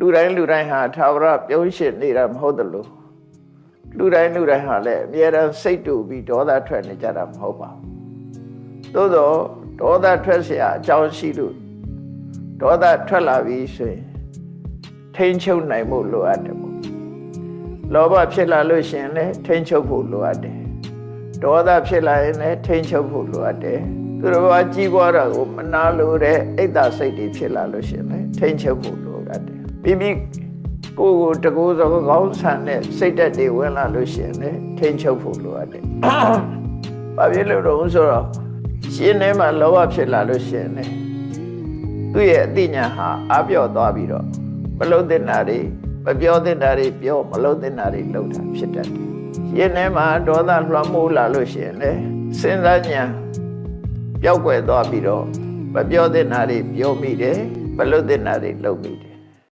လူတိုင်းလူတိုင်းဟာသာဝရပြုံးရှင်းနေတာမဟုတ်တယ်လို့လူတိုင်းလူတိုင်းဟာလည်းအများအားစိတ်တူပြီးဒေါသထွက်နေကြတာမဟုတ်ပါဘူးသို့သောဒေါသထွက်เสียအကြောင်းရှိလို့ဒေါသထွက်လာပြီဆိုရင်ထိန်ချုပ်နိုင်မှုလိုအပ်တယ်ပေါ့လောဘဖြစ်လာလို့ရှိရင်လည်းထိန်ချုပ်ဖို့လိုအပ်တယ်ဒေါသဖြစ်လာရင်လည်းထိန်ချုပ်ဖို့လိုအပ်တယ်သူတော်ဘာကြီးပွားတာကိုမနာလိုတဲ့အိတ်တာစိတ်တွေဖြစ်လာလို့ရှိရင်လည်းထိန်ချုပ်ဖို့လိုအပ်တယ် ပြီးပြီးကိုယ်ကိုတကူစောကောင်းဆန်တဲ့စိတ်ဓာတ်တွေဝင်လာလို့ရှိရင်လည်းထိန်ချုပ်ဖို့လိုအပ်တယ်ဘာဖြစ်လို့တော့ဆိုတော့ရှင်ထဲမှာလောဘဖြစ်လာလို့ရှိရင်လည်းသူ့ရဲ့အသိဉာဏ်ဟာအပြော့သွားပြီးတော့မလုံးတဲ့နာတွေမပြောတဲ့နာတွေပြောမလုံးတဲ့နာတွေလုံးတာဖြစ်တတ်တယ်။ရှင်ထဲမှာဒေါသလွှမ်းမိုးလာလို့ရှိရင်လည်းစဉ်းစားဉာဏ်ပျောက်ကွယ်သွားပြီးတော့မပြောတဲ့နာတွေပြောမိတယ်မလုံးတဲ့နာတွေလုံးမိတယ်